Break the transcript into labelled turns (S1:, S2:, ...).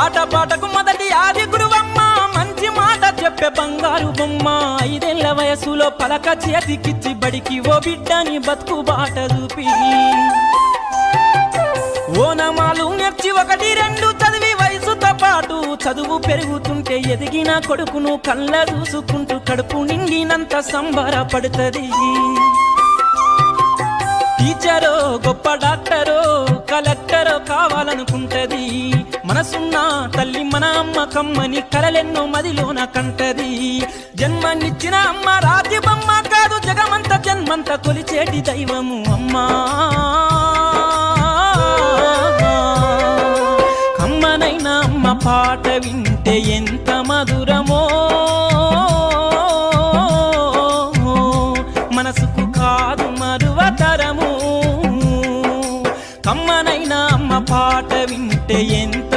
S1: ఆట పాటకు మొదటి ఆది గురువమ్మ మంచి మాట చెప్పే బంగారు బొమ్మ. ఐదేళ్ళ వయసులో పలక చేతికిచ్చి బడికి ఓ బిడ్డని బతుకు బాట చూపి. ఓనమాలు నేర్చి ఒకటి రెండు చదివి వయసుతో పాటు చదువు పెరుగుతుంటే ఎదిగిన కొడుకును కళ్ళ చూసుకుంటూ కడుపు నిండినంత సంబరపడుతుంది. టీచరో గొప్ప డాక్టరో కలెక్టరో కావాలనుకుంటది. మనసున్నా తల్లి మన అమ్మ కమ్మని కలలెన్నో మదిలోన కంటది. జన్మనిచ్చిన అమ్మ రాజ్యబమ్మ కాదు జగమంత జన్మంత కొలిచేటి దైవము అమ్మా. కమ్మనైన అమ్మ పాట వింటే ఎంత మధురమో. మనసుకు కాదు మరువతరము. కమ్మనైన అమ్మ పాట వింటే ఎంత